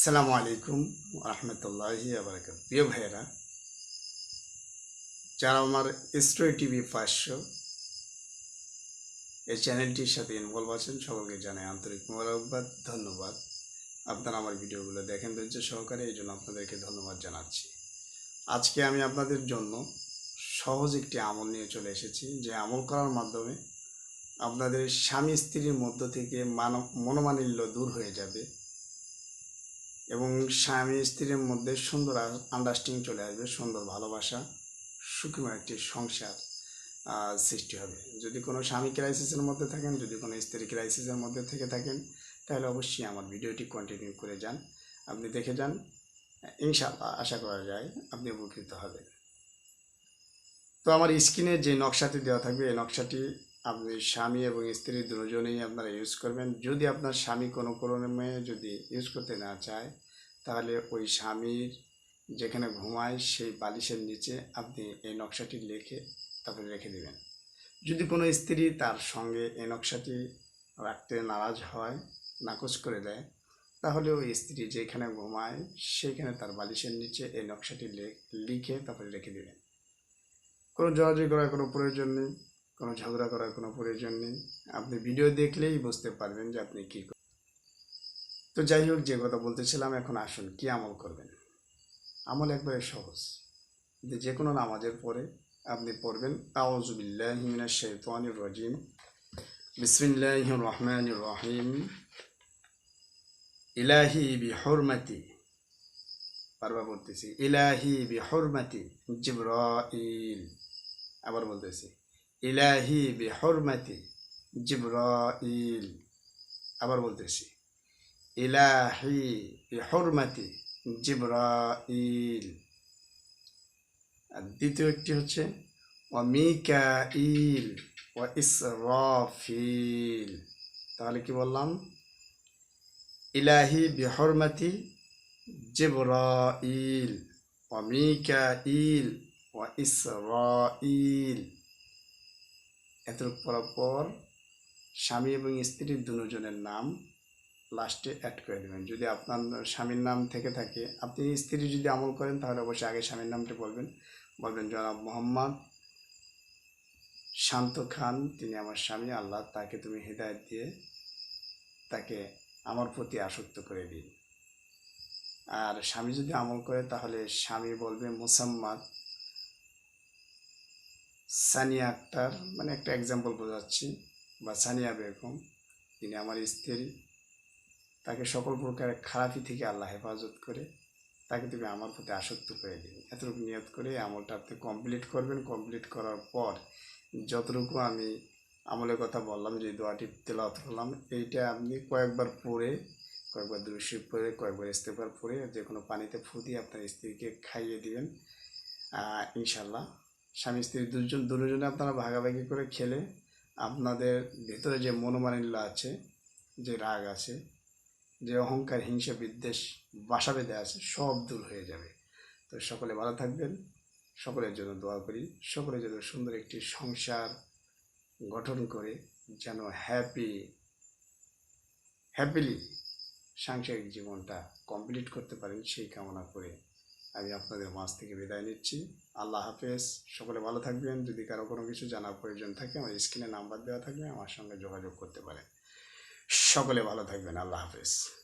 সালামু আলাইকুম রহমতুল্লাহি আবরাকাত প্রিয় ভাইয়েরা, যারা আমার স্টোরি টিভি পাঁচশো এই চ্যানেলটির সাথে ইনভলভ আছেন, সকলকে জানাই আন্তরিক মোবারকবাদ, ধন্যবাদ। আপনারা আমার ভিডিওগুলো দেখেন ধৈর্য সহকারে, এই জন্য আপনাদেরকে ধন্যবাদ জানাচ্ছি। আজকে আমি আপনাদের জন্য সহজ একটি আমল নিয়ে চলে এসেছি, যে আমল করার মাধ্যমে আপনাদের স্বামী স্ত্রীর মধ্য থেকে মানব মনোমালিন্য দূর হয়ে যাবে। এবং স্বামী স্ত্রীর মধ্যে সুন্দর আন্ডারস্ট্যান্ডিং চলে আসবে, সুন্দর ভালোবাসা, সুখময় একটি সংসার সৃষ্টি হবে। যদি কোনো স্বামী ক্রাইসিসের মধ্যে থাকেন, যদি কোনো স্ত্রী ক্রাইসিসের মধ্যে থেকে থাকেন, তাহলে অবশ্যই আমার ভিডিওটি কন্টিনিউ করে যান। আপনি দেখে যান, ইনশাআল্লাহ আশা করা যায় আপনি উপকৃত হবেন। তো আমার স্ক্রিনে যে নকশাটি দেওয়া থাকবে, এই নকশাটি আপনি স্বামী এবং স্ত্রী দুজনেই আপনারা ইউজ করবেন। যদি আপনার স্বামী কোনো ক্রমে যদি ইউজ করতে না চায়, তাহলে ওই স্বামীর যেখানে ঘুমায় সেই বালিশের নিচে আপনি এই নকশাটি লিখে তারপরে রেখে দেবেন। যদি কোনো স্ত্রী তার সঙ্গে এই নকশাটি রাখতে নারাজ হয়, নাকচ করে দেয়, তাহলে ওই স্ত্রী যেখানে ঘুমায় সেইখানে তার বালিশের নিচে এই নকশাটি লিখে তারপরে রেখে দেবেন। কোনো জড়াজড়ি করার কোনো প্রয়োজন নেই। কোনো ঝগড়া করার কোনো প্রয়োজন নেই। আপনি ভিডিও দেখলেই বুঝতে পারবেন যে আপনি কী তো যাই হোক, যে কথা বলতেছিলাম, এখন আসুন, কি আমল করবেন? আমল একবারে সহজ। যে যে কোনো নামাজের পরে আপনি পড়বেন আউজুবিল্লাহ মিনাশ শাইতানির রাজিম। বিসমিল্লাহির রহমানির রহিম। ইলাহি বিহুরমাতি। বারবার বলতেছি, ইলাহি বিহুরমাতি জিব্রাইল। আবার বলতেছি ইলাহি বিহুরমাতি জিব্রাইল আবার বলতেছি ইলাহি বিহুরমাতি জিব্রাইল আর দ্বিতীয় একটি হচ্ছে ও মিকাইল ও ইসরাফিল তাহলে কি বললাম ইলাহি বিহরমাতি জিব্রাইল ও মিকাইল ও ইসরাইল এতটুকু পর স্বামী এবং স্ত্রীর দুজনের নাম লাস্টে অ্যাড করে দেবেন। যদি আপনার স্বামীর নাম থেকে থাকে, আপনি স্ত্রী যদি আমল করেন, তাহলে অবশ্যই আগে স্বামীর নামটা বলবেন। বলবেন, জনাব মোহাম্মদ শান্ত খান, তিনি আমার স্বামী, আল্লাহ তাকে তুমি হৃদায়ত দিয়ে তাকে আমার প্রতি আসক্ত করে দিন। আর স্বামী যদি আমল করে, তাহলে স্বামী বলবে, মুসাম্মাদ সানিয়া আক্তার মানে একটা এক্সাম্পল বোঝাচ্ছি, বা সানিয়া বেগম তিনি আমার স্ত্রী। তাকে সকল প্রকারের খারাপি থেকে আল্লাহ হেফাজত করে, তাকে তুমি আমার প্রতি আসক্ত করে দিন। এতটুকু নিয়ত করে আমলটা আপনি কমপ্লিট করবেন। কমপ্লিট করার পর যতটুকু আমি আমলের কথা বললাম, যে দোয়াটি তেলাওয়াত করলাম, এইটা আপনি কয়েকবার পরে কয়েকবার দুরুশি পরে কয়েকবার ইস্তেফার পরে যে কোনো পানিতে ফু আপনার স্ত্রীকে খাইয়ে দিবেন। ইনশাল্লাহ স্বামী স্ত্রী দুজন, দুজনে আপনারা ভাগাভাগি করে খেলে আপনাদের ভেতরে যে মনোমালিন্য আছে, যে রাগ আছে, যে অহংকার, হিংসা, বিদ্বেষ বাসা বেঁধে আছে, সব দূর হয়ে যাবে। তো সকলে ভালো থাকবেন, সকলের জন্য দোয়া করি, সকলের জন্য সুন্দর একটি সংসার গঠন করে যেন হ্যাপি হ্যাপিলি সাংসারিক জীবনটা কমপ্লিট করতে পারেন সেই কামনা করে। আমি আপনাদের মাছ থেকে বিদায় নিচ্ছি। আল্লাহ হাফেজ। সকলে ভালো থাকবেন। যদি কারও কোনো কিছু জানার প্রয়োজন থাকে, আমার স্ক্রিনে নাম্বার দেওয়া থাকবে, আমার সঙ্গে যোগাযোগ করতে পারেন। সকলে ভালো থাকবেন। আল্লাহ হাফেজ।